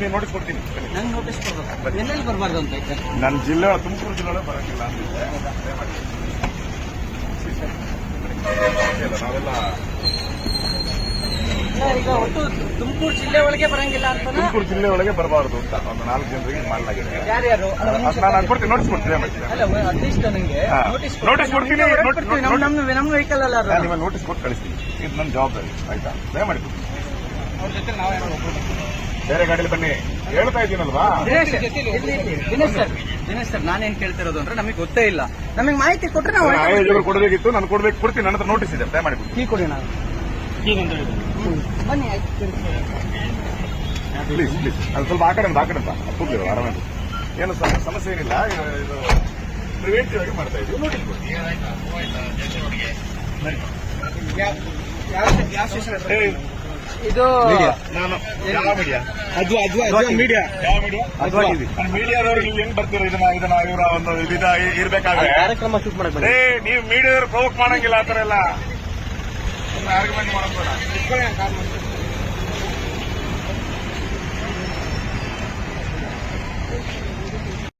ನೀನು ನೋಟಿಸ್ ಕೊಡ್ತೀನಿ. ನಂಗೆ ನೋಟಿಸ್ ಕೊಡ್ಬೇಕು. ಎಲ್ಲೆಲ್ಲಿ ಬರಬಾರ್ದು ಅಂತ ನನ್ನ ಜಿಲ್ಲೆ ತುಮಕೂರು ಜಿಲ್ಲೆ ಅಂದಿದ್ದೆ. ನಾವೆಲ್ಲ ಈಗ ಒಟ್ಟು ತುಮಕೂರು ಜಿಲ್ಲೆ ಒಳಗೆ ಬರಂಗಿಲ್ಲ ಅಂತ ತುಮಕೂರು ಜಿಲ್ಲೆ ಒಳಗೆ ಬರಬಾರದು ಅಂತ ಒಂದು ನಾಲ್ಕು ಜನರಿಗೆ ಮಾಡಲಾಗಿದೆ. ಯಾರ್ಯಾರು ನಾನು ಕೊಡ್ತೀನಿ ನೋಟಿಸ್ ಕೊಡ್ತೀನಿ ದಯಮಾಡಿ. ಅಲ್ಲ ಅಟ್ಲೀಸ್ಟ್ ನನಗೆ ನೋಟಿಸ್ ನೋಟಿಸ್ ಕೊಡ್ತೀನಿ, ನೋಟಿಸ್ ನಮ್ಮ ನಮ್ಮ ನಮ್ಮ ವೆಹಿಕಲ್ ಅಲ್ಲ ನಿಮಗೆ ನೋಟಿಸ್ ಕೊಟ್ಟು ಕಳಿಸ್ತೀನಿ. ಇದು ನನ್ನ ಜವಾಬ್ದಾರಿ ಆಯ್ತಾ? ದಯಮಾಡಿ. ಅವ್ರ ಜೊತೆ ನಾವೇ ಬೇರೆ ಗಾಡಿಯಲ್ಲಿ ಬನ್ನಿ. ಹೇಳ್ತಾ ಇದ್ದೀನಲ್ವಾ? ದಿನೇಶ್ ಸರ್ ದಿನೇಶ್ ಸರ್ ನಾನೇನ್ ಕೇಳ್ತಿರೋದು ಅಂದ್ರೆ ನಮಗೆ ಗೊತ್ತೇ ಇಲ್ಲ. ನಮಗೆ ಮಾಹಿತಿ ಕೊಟ್ಟರೆ ನಾವು ಆಯೋಜಕರು ಕೊಡಬೇಕಿತ್ತು ನಾನು ಕೊಡ್ಬೇಕು ಕೊಡ್ತೀನಿ ನನ್ನ ಹತ್ರ ನೋಟಿಸ್ ಇದೆ ದಯಮಾಡಿ ಕೊಡಿ. ಕೀ ಕೊಡಿ ನಾನು ಬನ್ನಿ ಪ್ಲೀಸ್ ಪ್ಲೀಸ್ ಅದು ಸ್ವಲ್ಪ ಆ ಕಡೆ ಆ ಕಡೆ ಅಂತ ಆರಾಮ ಏನು ಸರ್ ಸಮಸ್ಯೆ ಏನಿಲ್ಲ ಇದು ಪ್ರಿವೆಂಟಿವ್ ಆಗಿ ಮಾಡ್ತಾ ಇದ್ದೀವಿ ನೋಡಿ ಕೊಡಿ ಯಾವ ಸ್ಟೇಷನ್ ಇದು ನಾನು ಯಾವ ಮೀಡಿಯಾ ಅದು ಅದು ಮೀಡಿಯಾ ಯಾವ ಮೀಡಿಯಾ ಅದ್ವಾ? ಮೀಡಿಯಾದವರು ನೀವು ಹೆಂಗ್ ಬರ್ತೀರೋ? ಇದನ್ನ ಇದನ್ನ ಇವರ ಒಂದು ಇರ್ಬೇಕಾದ್ರೆ? ಕಾರ್ಯಕ್ರಮ ಶೂಟ್ ಮಾಡಕ್ಕೆ ಏ ನೀವು ಮೀಡಿಯಾದವ್ರು ಪ್ರವೋಕ್ ಮಾಡಂಗಿಲ್ಲ ಆ ಥರ ಎಲ್ಲ. ಆರ್ಗ್ಯುಮೆಂಟ್ ಬೇಡ.